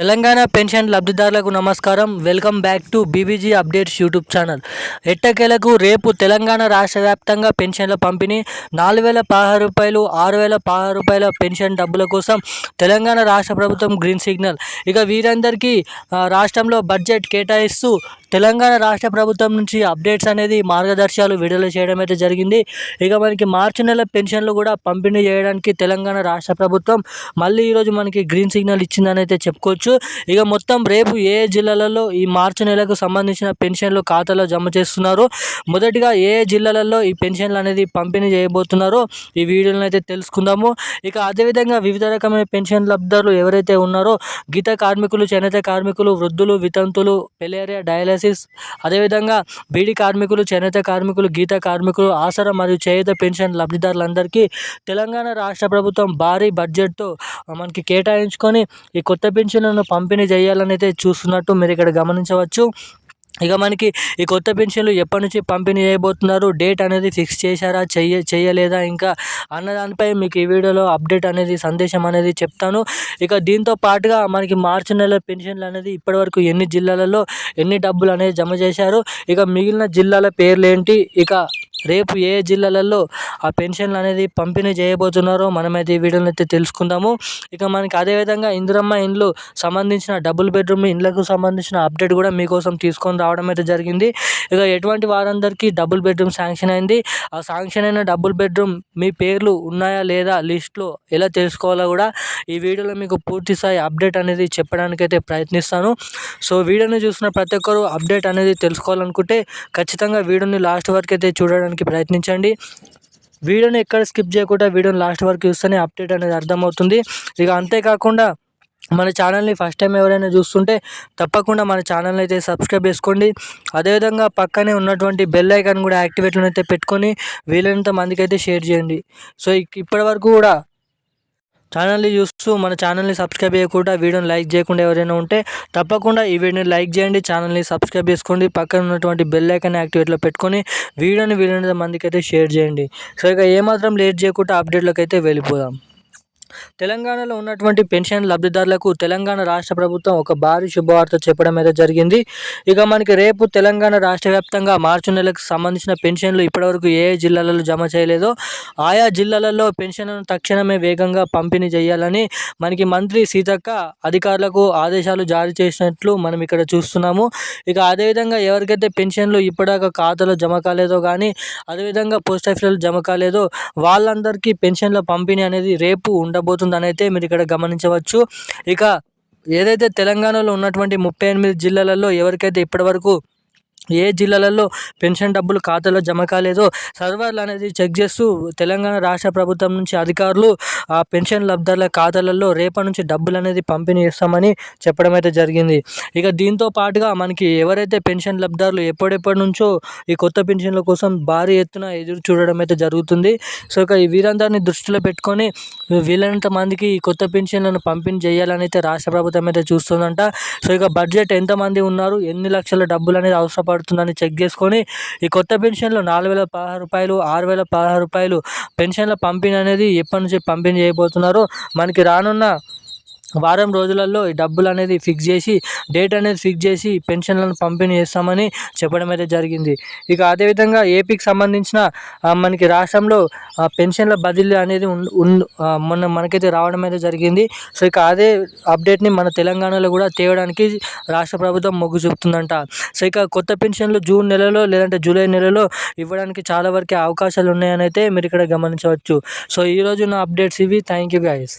Telangana pension లబ్ధిదారులకు నమస్కారం. Welcome back to BBG updates YouTube channel. ఎట్టకేలకు రేపు తెలంగాణ రాష్ట్ర వ్యాప్తంగా పెన్షన్ల పంపిణీ నాలుగు వేల పదహారు రూపాయలు ఆరు వేల పదహారు రూపాయల పెన్షన్ డబ్బుల కోసం తెలంగాణ రాష్ట్ర ప్రభుత్వం గ్రీన్ సిగ్నల్. ఇక వీరందరికీ రాష్ట్రంలో బడ్జెట్ కేటాయిస్తూ తెలంగాణ రాష్ట్ర ప్రభుత్వం నుంచి అప్డేట్స్ అనేది మార్గదర్శకాలు విడుదల చేయడం అయితే జరిగింది. ఇక మనకి మార్చి నెల పెన్షన్లు కూడా పంపిణీ చేయడానికి తెలంగాణ రాష్ట్ర ప్రభుత్వం మళ్ళీ ఈరోజు మనకి గ్రీన్ సిగ్నల్ ఇచ్చిందని అయితే చెప్పుకోవచ్చు. ఇక మొత్తం రేపు ఏ జిల్లాలలో ఈ మార్చి నెలకు సంబంధించిన పెన్షన్లు ఖాతాలో జమ చేస్తున్నారు? మొదటిగా ఏ జిల్లాలలో ఈ పెన్షన్లు అనేది పంపిణీ చేయబోతున్నారో? ఈ వీడియోలను అయితే తెలుసుకుందాము. ఇక అదేవిధంగా వివిధ రకమైన పెన్షన్ లబ్ధారులు ఎవరైతే ఉన్నారో గీత కార్మికులు చేనేత కార్మికులు వృద్ధులు వితంతులు పెలేరియా డయాలసిస్ అదేవిధంగా బీడీ కార్మికులు చేనేత కార్మికులు గీత కార్మికులు ఆసరా మరియు చేయుత పెన్షన్ లబ్ధిదారులందరికీ తెలంగాణ రాష్ట్ర ప్రభుత్వం భారీ బడ్జెట్తో మనకి కేటాయించుకొని ఈ కొత్త పెన్షన్లను పంపిణీ చేయాలని అయితే చూస్తున్నట్టు మీరు ఇక్కడ గమనించవచ్చు. ఇక మనకి ఈ కొత్త పెన్షన్లు ఎప్పటి నుంచి పంపిణీ చేయబోతున్నారు? డేట్ అనేది ఫిక్స్ చేశారా? చెయ్య చేయలేదా ఇంకా అన్న దానిపై మీకు ఈ వీడియోలో అప్డేట్ అనేది సందేశం అనేది చెప్తాను. ఇక దీంతో పాటుగా మనకి మార్చి నెల పెన్షన్లు అనేది ఇప్పటివరకు ఎన్ని జిల్లాలలో ఎన్ని డబ్బులు అనేది జమ చేశారు? ఇక మిగిలిన జిల్లాల పేర్లు ఏంటి? ఇక రేపు ఏ జిల్లాలలో ఆ పెన్షన్లు అనేది పంపిణీ చేయబోతున్నారో మనమైతే ఈ వీడియోలో అయితే తెలుసుకుందాము. ఇక మనకి అదేవిధంగా ఇందిరమ్మ ఇండ్లు సంబంధించిన డబుల్ బెడ్రూమ్ ఇండ్లకు సంబంధించిన అప్డేట్ కూడా మీకోసం తీసుకొని రావడం అయితే జరిగింది. ఇక ఎటువంటి వారందరికీ డబుల్ బెడ్రూమ్ శాంక్షన్ అయింది. ఆ శాంక్షన్ అయిన డబుల్ బెడ్రూమ్ మీ పేర్లు ఉన్నాయా లేదా లిస్ట్లో ఎలా తెలుసుకోవాలో కూడా ఈ వీడియోలో మీకు పూర్తి స్థాయి అప్డేట్ అనేది చెప్పడానికి అయితే ప్రయత్నిస్తాను. సో వీడియోని చూసిన ప్రతి ఒక్కరు అప్డేట్ అనేది తెలుసుకోవాలనుకుంటే ఖచ్చితంగా వీడియోని లాస్ట్ వరకు అయితే చూడడానికి చేయడానికి ప్రయత్నించండి. వీడియోని ఎక్కడ స్కిప్ చేయకుండా వీడియోని లాస్ట్ వరకు చూస్తేనే అప్డేట్ అనేది అర్థమవుతుంది. ఇక అంతేకాకుండా మన ఛానల్ని ఫస్ట్ టైం ఎవరైనా చూస్తుంటే తప్పకుండా మన ఛానల్ని అయితే సబ్స్క్రైబ్ చేసుకోండి. అదేవిధంగా పక్కనే ఉన్నటువంటి బెల్ ఐకాన్ కూడా యాక్టివేట్లో అయితే పెట్టుకొని వీలైనంత మందికి అయితే షేర్ చేయండి. సో ఇప్పటి వరకు కూడా ఛానల్ని చూస్తూ మన ఛానల్ని సబ్స్క్రైబ్ చేయకుండా వీడియోని లైక్ చేయకుండా ఎవరైనా ఉంటే తప్పకుండా ఈ వీడియోని లైక్ చేయండి ఛానల్ని సబ్స్క్రైబ్ చేసుకోండి పక్కన ఉన్నటువంటి బెల్ ఐకాన్ యాక్టివేట్లో పెట్టుకొని వీడియోని వీలైనంత మందికి అయితే షేర్ చేయండి. సో ఇక ఏమాత్రం లేట్ చేయకుండా అప్డేట్లోకి అయితే వెళ్ళిపోదాం. తెలంగాణలో ఉన్నటువంటి పెన్షన్ లబ్ధిదారులకు తెలంగాణ రాష్ట్ర ప్రభుత్వం ఒక భారీ శుభవార్త చెప్పడం అయితే జరిగింది. ఇక మనకి రేపు తెలంగాణ రాష్ట్ర వ్యాప్తంగా మార్చి నెలకు సంబంధించిన పెన్షన్లు ఇప్పటివరకు ఏ జిల్లాలలో జమ చేయలేదో ఆయా జిల్లాలలో పెన్షన్లను తక్షణమే వేగంగా పంపిణీ చేయాలని మనకి మంత్రి సీతక్క అధికారులకు ఆదేశాలు జారీ చేసినట్లు మనం ఇక్కడ చూస్తున్నాము. ఇక అదేవిధంగా ఎవరికైతే పెన్షన్లు ఇప్పటిదాకా ఖాతాలో జమ కాలేదో కానీ అదేవిధంగా పోస్ట్ ఆఫీసులో జమ కాలేదో వాళ్ళందరికీ పెన్షన్ల పంపిణీ అనేది రేపు ఉండబో ఉండబోతుందని అయితే మీరు ఇక్కడ గమనించవచ్చు. ఇక ఏదైతే తెలంగాణలో ఉన్నటువంటి ముప్పై ఎనిమిది జిల్లాలలో ఎవరికైతే ఇప్పటివరకు ఏ జిల్లాలలో పెన్షన్ డబ్బులు ఖాతాలో జమ కాలేదో సర్వర్లు అనేది చెక్ చేస్తూ తెలంగాణ రాష్ట్ర ప్రభుత్వం నుంచి అధికారులు ఆ పెన్షన్ లబ్ధారుల ఖాతాలలో రేపటి నుంచి డబ్బులు అనేది పంపిణీ చేస్తామని చెప్పడం అయితే జరిగింది. ఇక దీంతో పాటుగా మనకి ఎవరైతే పెన్షన్ లబ్ధారులు ఎప్పటిప్పటి నుంచో ఈ కొత్త పెన్షన్ల కోసం భారీ ఎత్తున ఎదురు చూడడం అయితే జరుగుతుంది. సో ఇక వీరందరినీ దృష్టిలో పెట్టుకొని వీలైనంత మందికి ఈ కొత్త పెన్షన్లను పంపిణీ చేయాలని అయితే రాష్ట్ర ప్రభుత్వం అయితే చూస్తుందంట. సో ఇక బడ్జెట్ ఎంతమంది ఉన్నారు? ఎన్ని లక్షల డబ్బులు అనేది అవసరం పడుతుందని చెక్ చేసుకొని ఈ కొత్త పెన్షన్లు నాలుగు వేల పదహారు రూపాయలు ఆరు వేల పదహారు రూపాయలు పెన్షన్ల పంపిణీ అనేది ఎప్పటి నుంచి పంపిణీ చేయబోతున్నారో మనకి రానున్న వారం రోజులలో ఈ డబ్బులు అనేది ఫిక్స్ చేసి డేట్ అనేది ఫిక్స్ చేసి పెన్షన్లను పంపిణీ చేస్తామని చెప్పడం అయితే జరిగింది. ఇక అదేవిధంగా ఏపీకి సంబంధించిన మనకి రాష్ట్రంలో పెన్షన్ల బదిలీ అనేది మొన్న మనకైతే రావడం అయితే జరిగింది. సో ఇక అదే అప్డేట్ని మన తెలంగాణలో కూడా తేవడానికి రాష్ట్ర ప్రభుత్వం మొగ్గు చూపుతుందంట. సో ఇక కొత్త పెన్షన్లు జూన్ నెలలో లేదంటే జూలై నెలలో ఇవ్వడానికి చాలా వరకు అవకాశాలు ఉన్నాయని అయితే మీరు ఇక్కడ గమనించవచ్చు. సో ఈరోజు నా అప్డేట్స్ ఇవి. Thank you guys